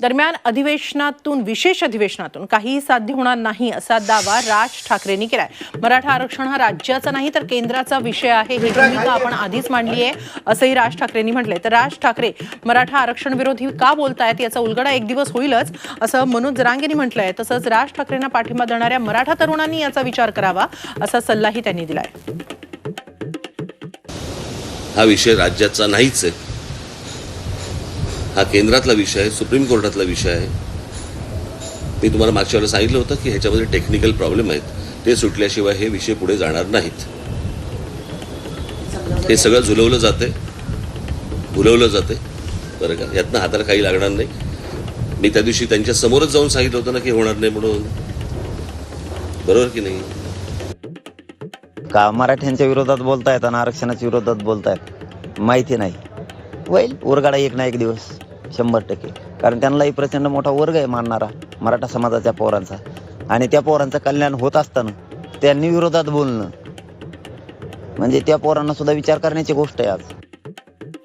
दरम्यान अधिवेशनातून विशेष अधिवेशनातून काहीही साध्य होणार नाही असा दावा राज ठाकरेंनी केलाय. मराठा आरक्षण हा राज्याचा नाही तर केंद्राचा विषय आहे. ही भूमिका आपण आधीच मांडली आहे असंही राज ठाकरेंनी म्हटलंय. तर राज ठाकरे मराठा आरक्षण विरोधी का बोलतायत याचा उलगडा एक दिवस होईलच असं मनोज जरांगेंनी म्हटलंय. तसंच राज ठाकरेंना पाठिंबा देणाऱ्या मराठा तरुणांनी याचा विचार करावा असा सल्लाही त्यांनी दिलाय. हा विषय राज्याचा नाहीच आहे. हा केंद्रातला विषय आहे सुप्रीम कोर्टातला विषय आहे. मी तुम्हाला मागच्या वेळेला सांगितलं होतं की ह्याच्यामध्ये टेक्निकल प्रॉब्लेम आहेत. ते सुटल्याशिवाय हे विषय पुढे जाणार नाहीत. हे सगळं झुलवलं जाते भुलवलं जाते बरं का? यातनं हाताला काही लागणार नाही. मी त्या दिवशी त्यांच्या समोरच जाऊन सांगितलं होतं ना की होणार नाही म्हणून. बरोबर की नाही? का मराठ्यांच्या विरोधात बोलतायत आणि आरक्षणाच्या विरोधात बोलतायत? माहिती नाही. होईल उरगाडा एक ना एक दिवस. शंभर टक्के. कारण त्यांनाही प्रचंड मोठा वर्ग आहे मानणारा मराठा समाजाच्या पोरांचा. आणि त्या पोरांचं कल्याण होत असताना त्यांनी विरोधात बोलणं. म्हणजे त्या पोरांना सुद्धा विचार करण्याची गोष्ट आहे आज.